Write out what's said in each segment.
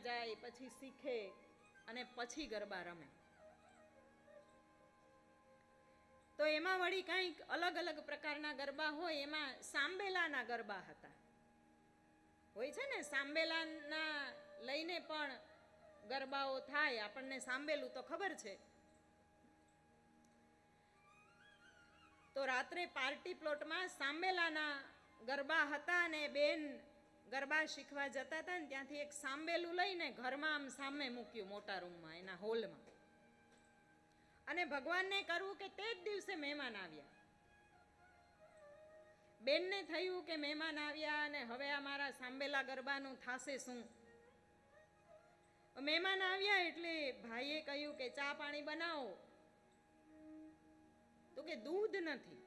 ત્યાં જાય, પછી શીખે અને પછી ગરબા રમે. તો એમાં વળી કંઈક અલગ અલગ પ્રકારના ગરબા હોય, એમાં સાંબેલાના ગરબા હતા. હોય છે ને, સાંબેલાના લઈને પણ ગરબાઓ થાય, આપણને સાંબેલું તો ખબર છે. તો રાત્રે પાર્ટી પ્લોટમાં સાંબેલાના ગરબા હતા અને બેન ગરબા શીખવા જતા હતા ને ત્યાંથી એક સાંબેલું લઈને ઘરમાં આમ સામે મૂક્યું મોટા રૂમમાં, એના હોલમાં. અને ભગવાનને કરવું કે તે જ દિવસે મહેમાન આવ્યા. બેનને થયું કે મહેમાન આવ્યા અને હવે અમારા મારા સાંબેલા ગરબાનું થાશે શું? મહેમાન આવ્યા એટલે ભાઈએ કહ્યું કે ચા પાણી બનાવો. તો કે દૂધ નથી.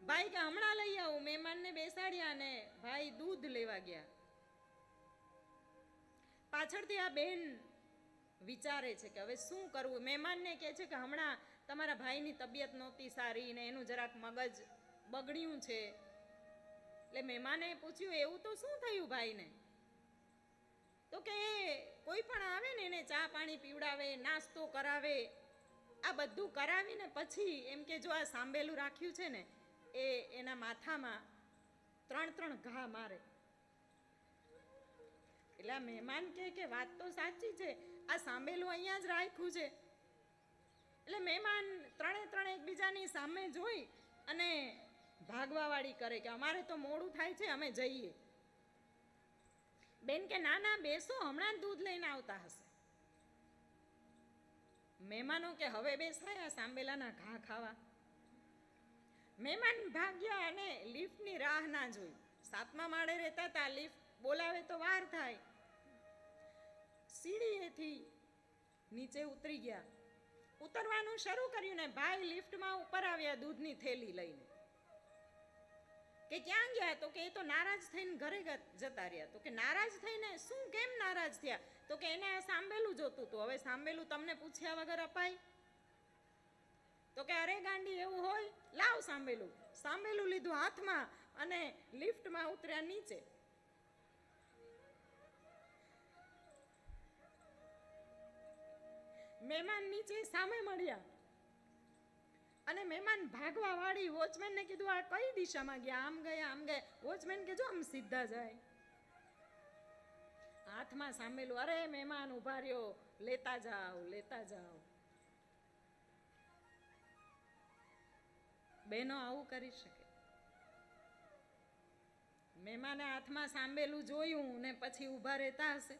ભાઈ કે હમણાં લઈ આવું, મહેમાનને બેસાડ્યા ને ભાઈ દૂધ લેવા ગયા. પાછળથી આ બેન વિચારે છે કે હવે શું કરવું? મહેમાનને કહે છે કે હમણાં તમારા ભાઈની તબિયત નહોતી સારી ને એનું જરાક મગજ બગડ્યું છે. એટલે મહેમાને પૂછ્યું, એવું તો શું થયું ભાઈને? તો કે, એ કોઈ પણ આવે ને એને ચા પાણી પીવડાવે, નાસ્તો કરાવે, આ બધું કરાવીને પછી એમ કે જો આ સાંભેલું રાખ્યું છે ને એ એના માથામાં ત્રણ ત્રણ ઘા મારે. એટલે આ મહેમાન કહે કે વાત તો સાચી છે, આ સાંભેલું અહીંયા જ રાખ્યું છે. એટલે મહેમાન ત્રણે ત્રણ એકબીજાની સામે જોઈ અને ભાગવાવાળી કરે કે અમારે તો મોડું થાય છે, અમે જઈએ. બેન કે ના ના, બેસો, હમણાં દૂધ લઈને આવતા હશે. મહેમાનો કે હવે બેસાય આ સાંબેલાના ઘા ખાવા. મહેમાન ભાગ્યા અને લિફ્ટની રાહ ના જોઈ. સાતમા માળે રહેતા હતા લિફ્ટ બોલાવે તો વાર થાય. સીડીએથી નીચે ઉતરી ગયા. ઉતરવાનું શરૂ કર્યું ને ભાઈ લિફ્ટમાં ઉપર આવ્યા દૂધની થેલી લઈને. કે ક્યાં ગયા? તો કે એ તો નારાજ થઈને ઘરે જતા રહ્યા. તો કે નારાજ થઈને શું, કેમ નારાજ થયા? તો કે એને સાંભેલું જોતું હતું હવે સાંભેલું તમને પૂછ્યા વગર અપાય? તો કે, અરે ગાંડી, એવું હોય? લાવ સાંભેલું. સાંભેલું લીધું હાથમાં અને લિફ્ટમાં ઉતર્યા નીચે. મહેમાન નીચે સામે મળ્યા. અને મહેમાન ભાગવા વાળી વોચમેનને કીધું, આ કઈ દિશામાં ગયા? આમ ગયા આમ ગયા. વોચમેન કે, જો આમ સીધા જાય. હાથમાં સાંભળેલું અરે, મહેમાન ઊભા રહ્યો. લેતા જાઓ લેતા જાઓ. બહેનો આવું કરી શકે. મહેમાને હાથમાં સાંભેલું જોયું ને પછી ઊભા રહેતા હશે.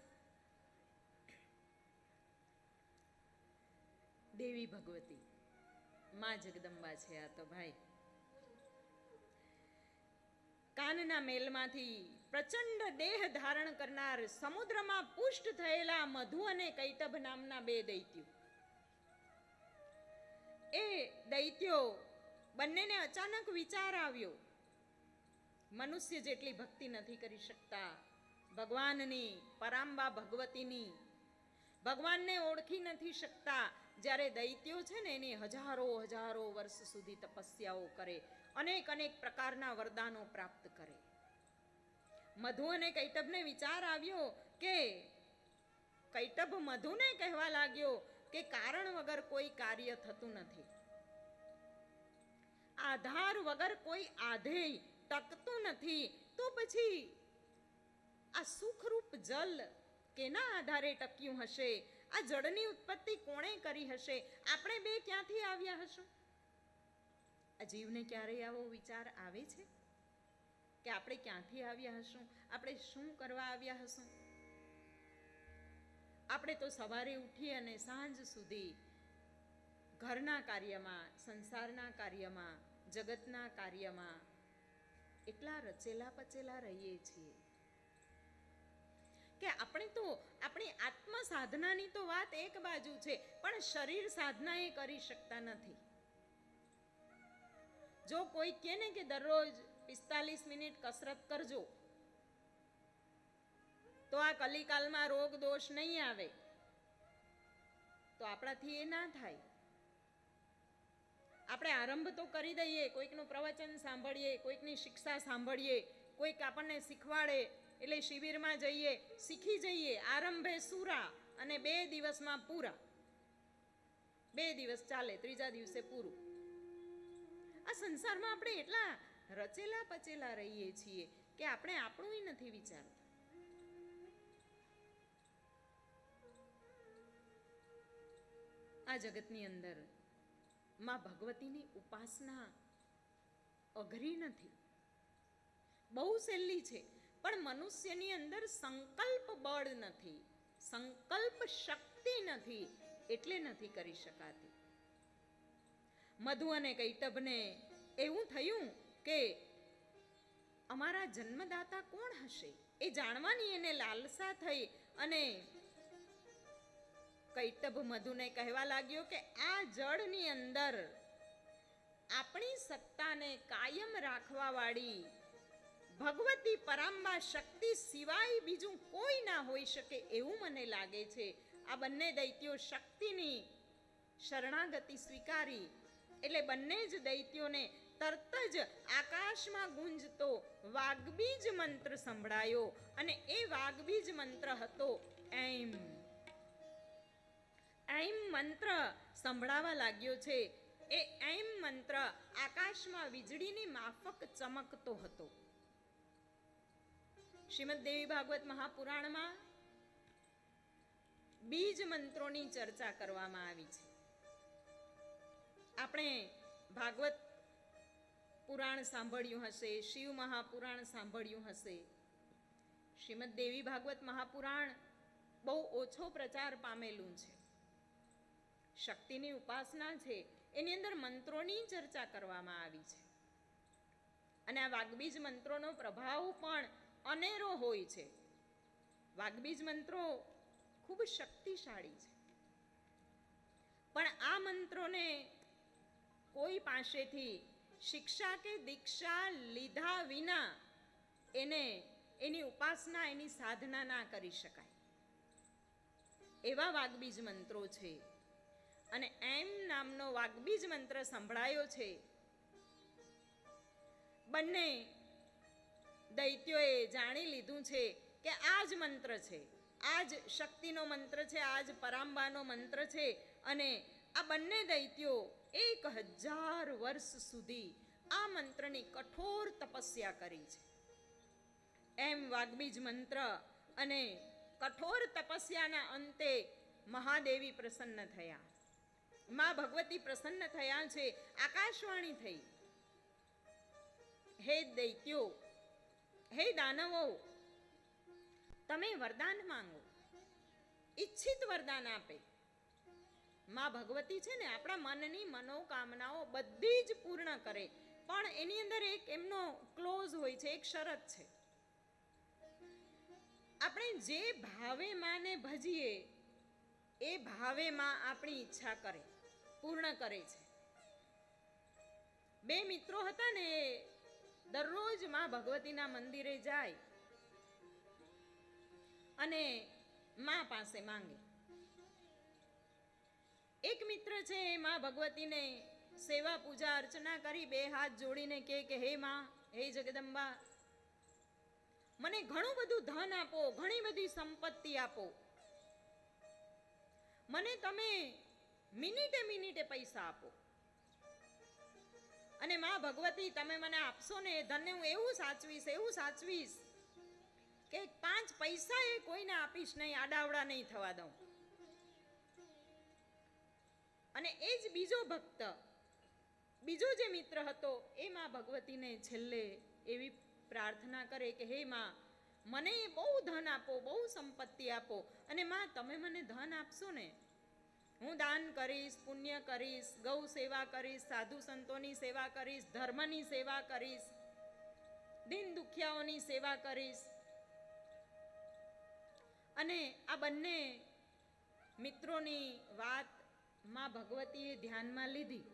દેવી ભગવતી, માં જગદંબા છે આ તો ભાઈ. કાનના મેલમાંથી પ્રચંડ દેહ ધારણ કરનાર સમુદ્રમાં પુષ્ટ થયેલા મધુ અને કૈતભ નામના બે દૈત્યો. એ દૈત્યો બંનેને અચાનક વિચાર આવ્યો, મનુષ્ય જેટલી ભક્તિ નથી કરી શકતા. ભગવાનની પરાંબા ભગવતીની. ભગવાનને ઓળખી નથી શકતા. જ્યારે દૈત્યો છે ને, એની હજારો હજારો વર્ષ સુધી તપસ્યાઓ કરે, અનેક અનેક પ્રકારના વરદાનો પ્રાપ્ત કરે. મધુ અને કૈટભને વિચાર આવ્યો કે કૈટભ મધુને કહેવા લાગ્યો કે કારણ વગર કોઈ કાર્ય થતું નથી. આધાર વગર કોઈ આધેય ટકતું નથી. તો પછી આ સુખરૂપ જલ કેના આધારે ટક્યું હશે? આ જળની ઉત્પત્તિ કોણે કરી હશે? આપણે બે ક્યાંથી આવ્યા હશું? આ જીવને ક્યારેય આવો વિચાર આવે છે? કે આપણે ક્યાંથી આવ્યા હશું? આપણે શું કરવા આવ્યા હશું? આપણે તો સવારે ઉઠી અને સાંજ સુધી ઘરના કાર્યમાં, સંસારના કાર્યમાં જગતના કાર્યમાં એટલા રચેલા પચેલા રહીએ છીએ. કે આપણે તો, આપણી આત્મ સાધનાની તો વાત એક બાજુ છે, પણ શરીર સાધના એ કરી શકતા નથી. જો કોઈ કહે ને કે દરરોજ પિસ્તાલીસ મિનિટ કસરત કરજો, તો આ કલિકાલમાં રોગ દોષ નહીં આવે. તો આપણાથી એ ના થાય. આપણે આરંભ તો કરી દઈએ, કોઈકનું પ્રવચન સાંભળીએ, કોઈકની શિક્ષા સાંભળીએ, કોઈક આપણને શીખવાડે, એટલે શિબિરમાં જઈએ, શીખી જઈએ, આરંભે સુરા અને બે દિવસમાં પૂરા. બે દિવસ ચાલે, ત્રીજા દિવસે પૂરું. આ સંસારમાં આપણે એટલા રચેલા પચેલા રહીએ છીએ કે આપણે આપણું નથી વિચારતા. આ જગતની અંદર માં ભગવતીની ઉપાસના અઘરી નથી. બહુ સહેલી છે, પણ મનુષ્યની અંદર સંકલ્પ બળ નથી, સંકલ્પ શક્તિ નથી, એટલે નથી કરી શકાતી. મધુ અને કૈટભને એવું થયું કે અમારા જન્મદાતા કોણ હશે? એ જાણવાની એને લાલસા થઈ અને કૈટભ મધુને કહેવા લાગ્યો કે આ જળની અંદર આપણી સત્તાને કાયમ રાખવાવાળી ભગવતી પરાંબા શક્તિ સિવાય બીજું કોઈ ના હોઈ શકે એવું મને લાગે છે. આ બંને દૈત્યો શક્તિની શરણાગતિ સ્વીકારી એટલે બંને જ દૈત્યોને તરત જ આકાશમાં ગુંજતો વાઘબીજ મંત્ર સંભળાયો અને એ વાઘબીજ મંત્ર હતો એમ. એમ મંત્ર સંભળાવા લાગ્યો છે. એ એમ મંત્ર આકાશમાં વીજળીની માફક ચમકતો હતો. શ્રીમદ દેવી ભાગવત મહાપુરાણમાં બીજ મંત્રોની ચર્ચા કરવામાં આવી છે. આપણે ભાગવત પુરાણ સાંભળ્યું હશે, શિવ મહાપુરાણ સાંભળ્યું હશે. શ્રીમદ દેવી ભાગવત મહાપુરાણ બહુ ઓછો પ્રચાર પામેલું છે. શક્તિની ઉપાસના છે, એની અંદર મંત્રોની ચર્ચા કરવામાં આવી છે. અને આ વાગ્બીજ મંત્રોનો પ્રભાવ પણ અનેરો હોય છે. વાગ્બીજ મંત્રો ખૂબ શક્તિશાળી છે. પણ આ મંત્રોને કોઈ પાસેથી શિક્ષા કે દીક્ષા લીધા વિના એને એની ઉપાસના, એની સાધના ના કરી શકાય. એવા વાગ્બીજ મંત્રો છે અને એમ નામનો વાગ્બીજ મંત્ર સંભળાયો છે. બંને દૈત્યોએ જાણી લીધું છે કે આ જ મંત્ર છે. આ જ શક્તિનો મંત્ર છે, આ જ પરાંબાનો મંત્ર છે અને આ બંને દૈત્યો એક હજાર વર્ષ સુધી આ મંત્રની કઠોર તપસ્યા કરી છે. એમ વાગ્બીજ મંત્ર અને કઠોર તપસ્યાના અંતે મહાદેવી પ્રસન્ન થયા. માં ભગવતી પ્રસન્ન થયા છે. આકાશવાણી થઈ. હે દૈત્યો, હે દાનવો, તમે વરદાન માંગો. ઈચ્છિત વરદાન આપે. માં ભગવતી છે ને, આપણા મનની મનોકામનાઓ બધી જ પૂર્ણ કરે. પણ એની અંદર એક એમનો ક્લોઝ હોય છે, એક શરત છે. આપણે જે ભાવે માને ભજીએ, એ ભાવે માં આપણી ઈચ્છા કરે. પૂર્ણ કરે છે. બે મિત્રો હતા ને, દરરોજમાં ભગવતીના મંદિરે જાય અને માં પાસે માંગે. એક મિત્ર છે એ માં ભગવતીને સેવા પૂજા અર્ચના કરી, બે હાથ જોડીને કહે કે, હે માં, હે જગદંબા, મને ઘણું બધું ધન આપો, ઘણી બધી સંપત્તિ આપો. મને તમે મિનિટે મિનિટે પૈસા આપો. અને માં ભગવતી, તમે મને આપશો ને ધનને હું એવું સાચવીશ એવું સાચવીશ કે પાંચ પૈસા એ કોઈને આપીશ નહીં, આડાવડા નહીં થવા દઉં. અને એ જ બીજો ભક્ત, બીજો જે મિત્ર હતો, એ માં ભગવતીને છેલ્લે એવી પ્રાર્થના કરે કે, હે માં, મને બહુ ધન આપો, બહુ સંપત્તિ આપો. અને માં, તમે મને ધન આપશો ને? હું દાન કરીશ, પુણ્ય કરીશ, ગૌ સેવા કરીશ, સાધુ સંતોની સેવા કરીશ, ધર્મની સેવા કરીશ, દિન દુખિયાઓની સેવા કરીશ. અને આ બંને મિત્રોની વાતમાં ભગવતીએ ધ્યાનમાં લીધી.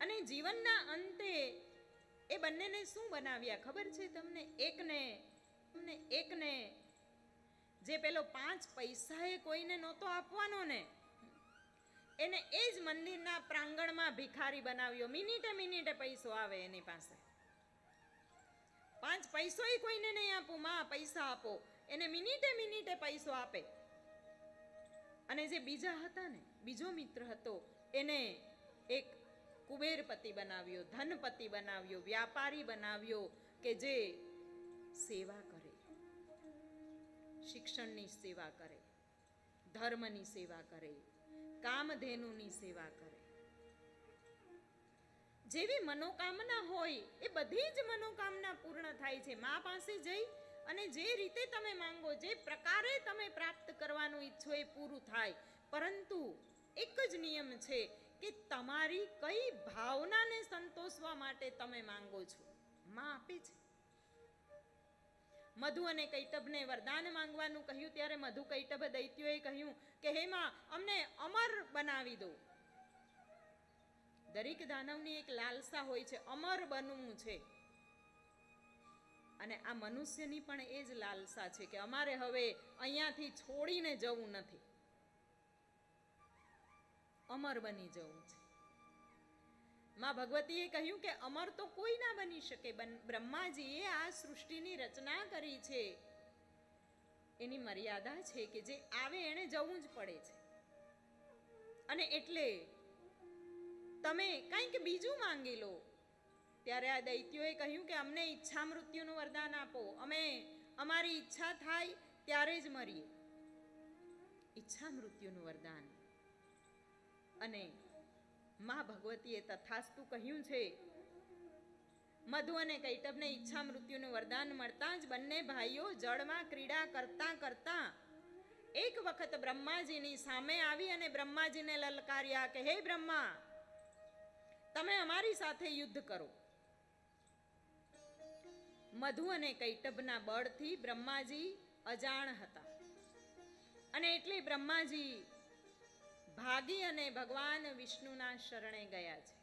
અને જીવનના અંતે એ બંનેને શું બનાવ્યા? ખબર છે તમને? એકને તમને એકને જે પેલો પાંચ પૈસા એ કોઈને નહોતો આપવાનો ને, એને એ જ મંદિરના પ્રાંગણમાં ભિખારી બનાવ્યો. મિનિટે મિનિટે પૈસો આવે એની પાસે. પાંચ પૈસો કોઈને નહીં આપું, માં પૈસા આપો. એને મિનિટે મિનિટે પૈસો આપે. અને જે બીજા હતા ને, બીજો મિત્ર હતો, એને એક કુબેરપતિ બનાવ્યો, ધનપતિ બનાવ્યો, વ્યાપારી બનાવ્યો, કે જે સેવા શિક્ષણની સેવા કરે, ધર્મની સેવા કરે, કામધેનુની સેવા કરે. જેવી મનોકામના હોય, એ બધી જ મનોકામના પૂર્ણ થાય છે. મા પાસે જઈ અને જે રીતે તમે માંગો, જે પ્રકારે તમે પ્રાપ્ત કરવાનું ઈચ્છો એ પૂરું થાય. પરંતુ એક જ નિયમ છે કે તમારી કઈ ભાવનાને સંતોષવા માટે તમે માંગો છો. માં આપે છે. મધુ અને કૈટભને વરદાન માંગવાનું કહ્યું, ત્યારે મધુ કૈતભ દૈત્યોએ કહ્યું કે, હે માં, અમને અમર બનાવી દો. દરેક દાનવની એક લાલસા હોય છે, અમર બનવું છે. અને આ મનુષ્યની પણ એ જ લાલસા છે કે, અમારે હવે અહીંયાથી છોડીને જવું નથી. અમર બની જવું છે. માં ભગવતીએ કહ્યું કે અમર તો કોઈ ના બની શકે. બ્રહ્માજીએ આ સૃષ્ટિની રચના કરી છે. એની મર્યાદા છે કે જે આવે એને જવું જ પડે છે. અને એટલે તમે કંઈક બીજું માંગી લો. ત્યારે આ દૈત્યોએ કહ્યું કે અમને ઈચ્છા મૃત્યુનું વરદાન આપો. અમે અમારી ઈચ્છા થાય ત્યારે જ મરીએ. ઈચ્છા મૃત્યુનું વરદાન. અને મા ભગવતીએ તથાસ્તુ કહ્યું છે. મધુ અને કૈટભને ઈચ્છા મૃત્યુનું વરદાન મળતા જ બંને ભાઈઓ જળમાં ક્રીડા કરતા કરતા એક વખત બ્રહ્માજીની સામે આવી અને બ્રહ્માજીને લલકાર્યા કે, હે બ્રહ્મા, તમે અમારી સાથે યુદ્ધ કરો. મધુ અને કૈટભના બળથી બ્રહ્માજી અજાણ હતા. અને એટલે બ્રહ્માજી ભાગી અને ભગવાન વિષ્ણુના શરણે ગયા છે.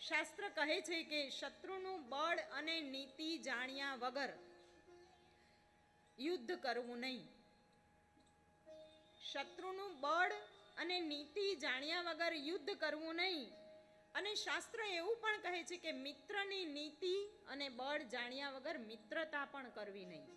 શાસ્ત્ર કહે છે કે શત્રુનું બળ અને નીતિ જાણ્યા વગર યુદ્ધ કરવું નહીં. શત્રુનું બળ અને નીતિ જાણ્યા વગર યુદ્ધ કરવું નહીં. અને શાસ્ત્ર એવું પણ કહે છે કે મિત્રની નીતિ અને બળ જાણ્યા વગર મિત્રતા પણ કરવી નહીં.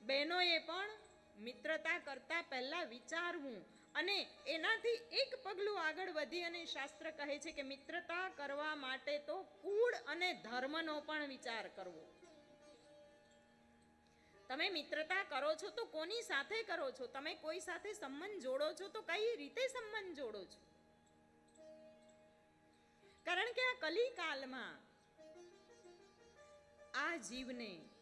બહેનોએ પણ મિત્રતા કરતા પહેલા વિચારવું અને એનાથી એક પગલું આગળ વધી અને શાસ્ત્ર કહે છે કે મિત્રતા કરવા માટે તો કુળ અને ધર્મનો પણ વિચાર કરવો. તમે મિત્રતા કરો છો તો કોની સાથે કરો છો? તમે કોઈ સાથે સંબંધ જોડો છો તો કઈ રીતે સંબંધ જોડો છો? કારણ કે આ કલિકાલમાં આ જીવને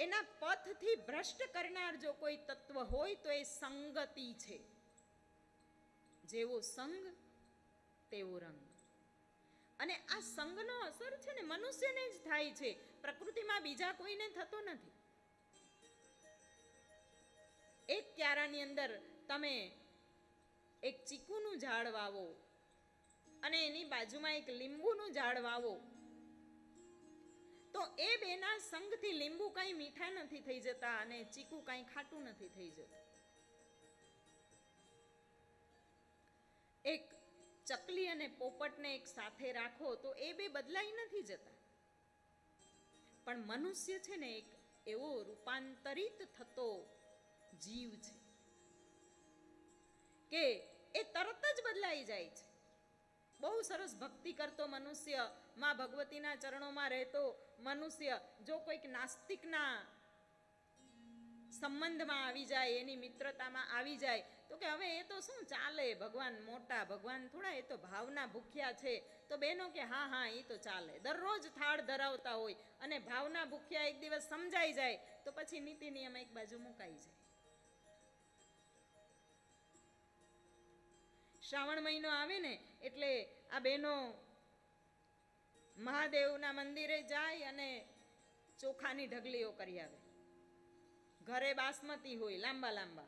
એના પથથી ભ્રષ્ટ કરનાર જો કોઈ તત્વ હોય તો એ સંગતિ છે. જેવો સંગ, તેવો રંગ. અને આ સંગનો અસર છે ને મનુષ્યને જ થાય છે. પ્રકૃતિમાં બીજા કોઈને થતો નથી. એક ક્યારાની અંદર તમે એક ચીકુનું ઝાડ વાવો અને એની બાજુમાં એક લીંબુનું ઝાડ વાવો. તો એ બેના સંગથી લીંબુ કાંઈ મીઠા નથી થઈ જતા અને ચીકુ કાંઈ ખાટું નથી થઈ જતું. એક ચકલી અને પોપટને એક સાથે રાખો તો એ બે બદલાઈ નથી જતા. પણ મનુષ્ય છે ને એક એવો રૂપાંતરિત થતો જીવ છે કે એ તરત જ બદલાઈ જાય છે. બહુ સરસ ભક્તિ કરતો મનુષ્યમાં ભગવતીના ચરણોમાં રહેતો મનુષ્ય જો કોઈક નાસ્તિકના સંબંધમાં આવી જાય, એની મિત્રતામાં આવી જાય, તો કે હવે એ તો શું ચાલે? ભગવાન મોટા, ભગવાન થોડા, એ તો ભાવના ભૂખ્યા છે. તો બેનો કે, હા હા એ તો ચાલે. દરરોજ થાળ ધરાવતા હોય અને ભાવના ભૂખ્યા એક દિવસ સમજાઈ જાય, તો પછી નીતિ નિયમ એક બાજુ મુકાઈ જાય. શ્રાવણ મહિનો આવે ને, એટલે આ બહેનો મહાદેવના મંદિરે જાય અને ચોખાની ઢગલીઓ કરી આવે. ઘરે બાસમતી હોય, લાંબા લાંબા.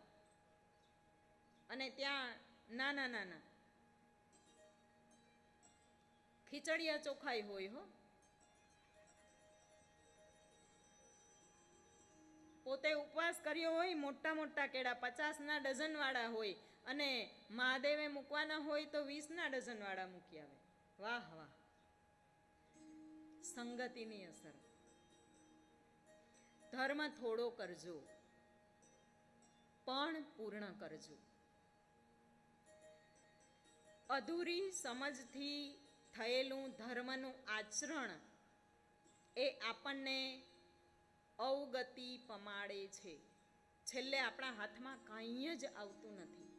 અને ત્યાં નાના નાના ખીચડિયા ચોખાઈ હોય હો. પોતે ઉપવાસ કર્યો હોય, મોટા મોટા કેળા, પચાસના ડઝનવાળા હોય અને મહાદેવે મૂકવાના હોય તો વીસના ડઝનવાળા મૂકી આવે. વાહ વાહ. સંગતિની અસર. ધર્મ થોડો કરજો, પણ પૂર્ણ કરજો. અધૂરી સમજથી થયેલું ધર્મનું આચરણ એ આપણને અવગતિ પમાડે છે. છેલ્લે આપણા હાથમાં કાંઈ જ આવતું નથી.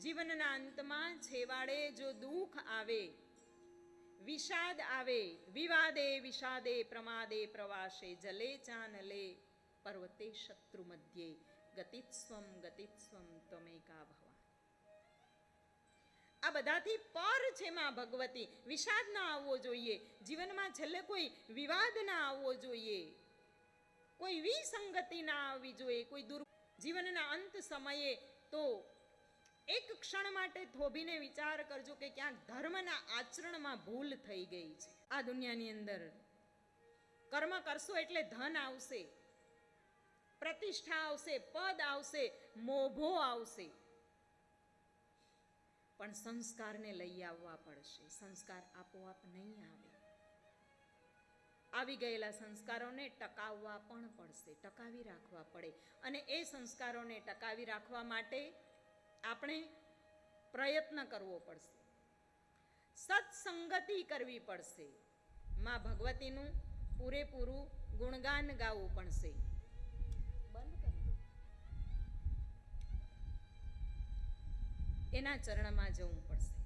જીવનના અંતમાં છેવાડે જો દુઃખ આવે વિષાદ આવે, વિવાદે, વિષાદે, પ્રમાદે, પ્રવાસે, જલે, ચાનલે, પર્વતે, શત્રુ મધ્યે, ગતિત્સ્વમ ગતિત્સ્વમ તમેકા ભવા આ બધાથી પર છે માં ભગવતી. વિષાદ ના આવવો જોઈએ. જીવનમાં છેલ્લે કોઈ વિવાદ ના આવવો જોઈએ. કોઈ વિસંગતિ ના આવવી જોઈએ. કોઈ દુર જીવનના અંત સમયે તો એક ક્ષણ માટે થોભીને વિચાર કરજો કે ક્યાંક ધર્મના આચરણમાં ભૂલ થઈ ગઈ છે. આ દુનિયાની અંદર કર્મ કરશો એટલે ધન આવશે, પ્રતિષ્ઠા આવશે, પદ આવશે, મોભો આવશે. પણ સંસ્કારને લઈ આવવા પડશે. સંસ્કાર આપોઆપ નહીં આવે. આવી ગયેલા સંસ્કારોને ટકાવવા પણ પડશે, ટકાવી રાખવા પડે. અને એ સંસ્કારોને ટકાવી રાખવા માટે આપણે પ્રયત્ન કરવો પડશે. સત્સંગતિ કરવી પડશે. માં ભગવતીનું પૂરેપૂરું ગુણગાન ગાવું પડશે. એના ચરણમાં જવું પડશે.